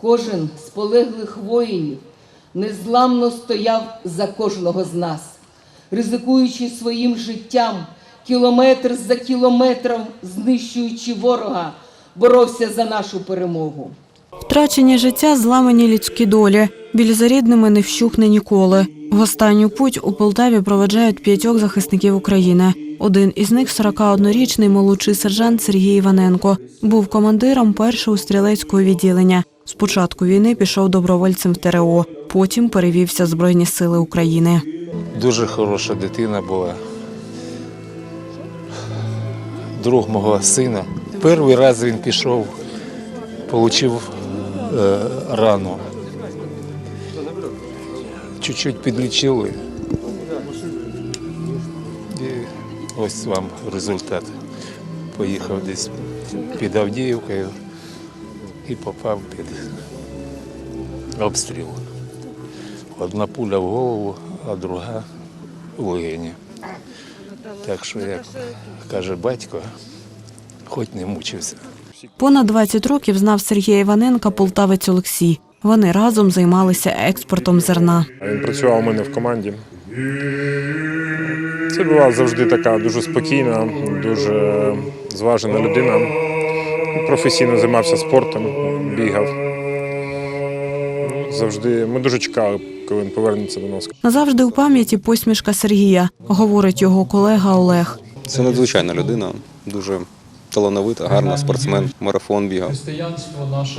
Кожен з полеглих воїнів незламно стояв за кожного з нас, ризикуючи своїм життям, кілометр за кілометром, знищуючи ворога, боровся за нашу перемогу. Втрачені життя, зламані людські долі. Біль за рідними не вщухне ніколи. В останню путь у Полтаві проведжають п'ятьох захисників України. Один із них 41-річний молодший сержант Сергій Іваненко. Був командиром першого стрілецького відділення. З початку війни пішов добровольцем в ТРО. Потім перевівся Збройні Сили України. Дуже хороша дитина була. Друг мого сина. Перший раз він пішов, отримав е, рану. Чуть-чуть підлічили. Ось вам результат. Поїхав десь під Авдіївкою і попав під обстріл. Одна пуля в голову, а друга в легені. Так що, як каже батько, хоч не мучився. Понад 20 років знав Сергія Іваненка полтавець Олексій. Вони разом займалися експортом зерна. Він працював у мене в команді. Це була завжди така дуже спокійна, дуже зважена людина. Професійно займався спортом, бігав. Завжди ми дуже чекали, коли він повернеться до нас. Назавжди у пам'яті посмішка Сергія, говорить його колега Олег. Це надзвичайна людина, дуже талановита, гарна спортсмен, марафон бігав.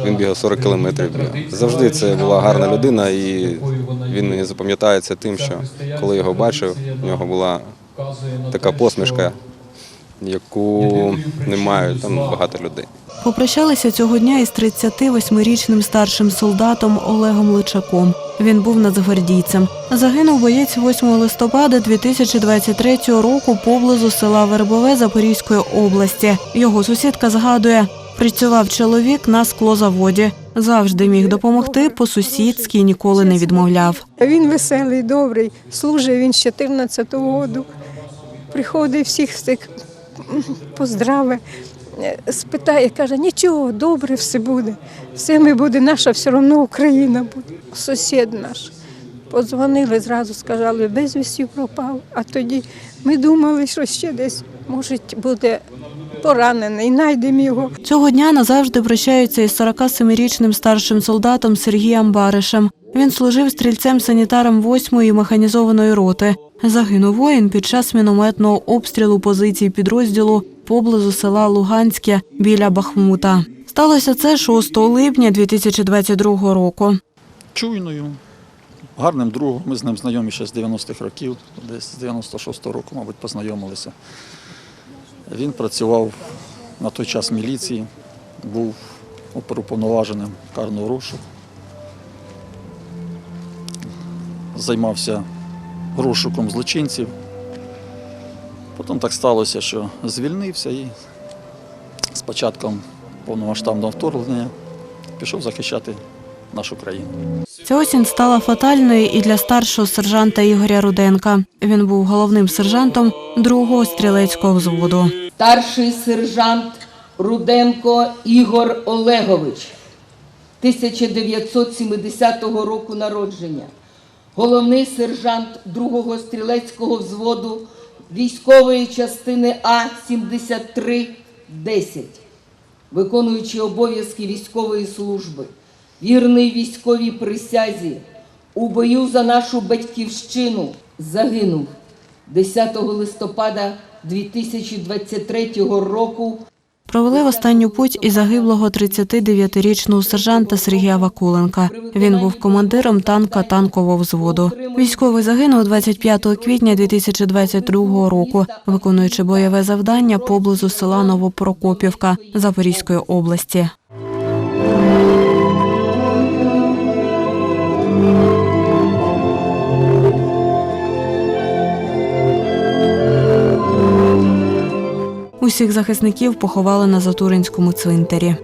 Він бігав 40 кілометрів. бігав. Завжди це була гарна людина, і він мені запам'ятається тим, що коли його бачив, в нього була така посмішка, яку не мають там багато людей. Попрощалися цього дня із 38-річним старшим солдатом Олегом Личаком. Він був нацгвардійцем. Загинув боєць 8 листопада 2023 року поблизу села Вербове Запорізької області. Його сусідка згадує, працював чоловік на склозаводі. Завжди міг допомогти по-сусідськи ніколи не відмовляв. Він веселий, добрий, служив він з 14-го року. Приходить всіх тих поздравив, е, спитає, каже, нічого, добре все буде. Все ми буде, наша все одно Україна буде. Сусід наш. Подзвонили, зразу сказали, безвісті пропав. А тоді ми думали, що ще десь, може, буде поранений, знайдемо його. Цього дня назавжди прощаються із 47-річним старшим солдатом Сергієм Баришем. Він служив стрільцем-санітаром 8-ї механізованої роти. Загинув воїн під час мінометного обстрілу позицій підрозділу поблизу села Луганське біля Бахмута. Сталося це 6 липня 2022 року. чуйною, гарним другом. Ми з ним знайомі ще з 90-х років, десь з 96-го року, мабуть, познайомилися. Він працював на той час в міліції, був оперуповноваженим карного розшуку. Займався розшуком злочинців. Потім так сталося, що звільнився і з початком повномасштабного вторгнення пішов захищати нашу країну. Ця осінь стала фатальною і для старшого сержанта Ігоря Руденка. Він був головним сержантом другого стрілецького взводу. Старший сержант Руденко Ігор Олегович, 1970 року народження, головний сержант другого стрілецького взводу військової частини А-73-10, виконуючи обов'язки військової служби, вірний військовій присязі, у бою за нашу батьківщину загинув 10 листопада 2023 року Провели в останню путь і загиблого 39-річного сержанта Сергія Вакуленка. Він був командиром танка танкового взводу. Військовий загинув 25 квітня 2022 року, виконуючи бойове завдання поблизу села Новопрокопівка Запорізької області. Усіх захисників поховали на Затуринському цвинтарі.